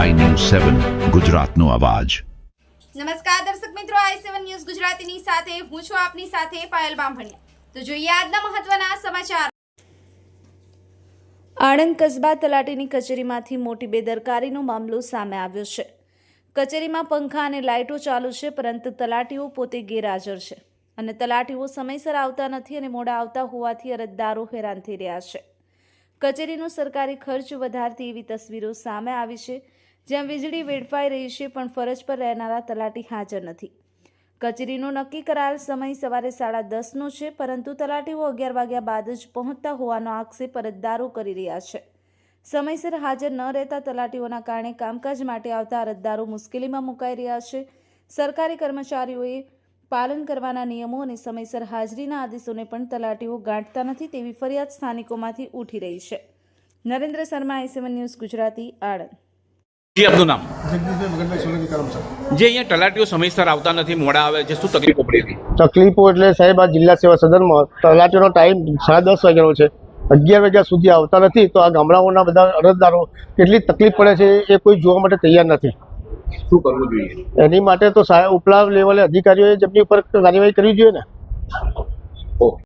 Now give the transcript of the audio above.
સેવન ગુજરાતનો અવાજ. નમસ્કાર દર્શક મિત્રો આઈ સેવન ન્યૂઝ ગુજરાતીની સાથે, હું છું આપની સાથે પાયલ બામભણિયા. તો જોઈએ આજના મહત્વના સમાચાર. આણંદ કસ્બા તલાટીની કચેરીમાંથી મોટી બેદરકારીનો મામલો સામે આવ્યો છે. કચેરીમાં પંખા અને લાઇટો ચાલુ છે, પરંતુ તલાટીઓ પોતે ગેરહાજર છે. અને તલાટીઓ સમયસર આવતા નથી અને મોડા આવતા હોવાથી અરજદારો હેરાન થઈ રહ્યા છે. કચેરીનો સરકારી ખર્ચ વધારતી એવી તસવીરો સામે આવી છે. જ્યાં વીજળી વેડફાઈ રહી છે, પણ ફરજ પર રહેનારા તલાટી હાજર નથી. કચેરીનો નક્કી કરાયેલ સમય સવારે સાડા દસનો છે, પરંતુ તલાટીઓ અગિયાર વાગ્યા બાદ જ પહોંચતા હોવાનો આક્ષેપ અરજદારો કરી રહ્યા છે. સમયસર હાજર ન રહેતા તલાટીઓના કારણે કામકાજ માટે આવતા અરજદારો મુશ્કેલીમાં મુકાઈ રહ્યા છે. સરકારી કર્મચારીઓએ પાલન કરવાના નિયમો અને સમયસર હાજરીના આદેશોને પણ તલાટીઓ ગાંઠતા નથી તેવી ફરિયાદ સ્થાનિકોમાંથી ઉઠી રહી છે. Narendra Sharma I news Gujarati, Anand. જી આપનું નામ? જે અહીંયા તલાટીઓ સમયસર આવતા નથી મોડા આવે છે શું તકલીફો પડી હતી? તકલીફો એટલે સાહેબ આ જિલ્લા સેવા સદનમાં તલાટીનો ટાઈમ સાડા દસ વાગ્યાનો છે. અગિયાર વાગ્યા સુધી આવતા નથી તો આ ગામડાઓના બધા અરજદારો કેટલી તકલીફ પડે છે એ કોઈ જોવા માટે તૈયાર નથી. શું કરવું જોઈએ? એની માટે તો સાહેબ ઉપલા લેવલે અધિકારીઓએ જેમની ઉપર કાર્યવાહી કરવી જોઈએ ને.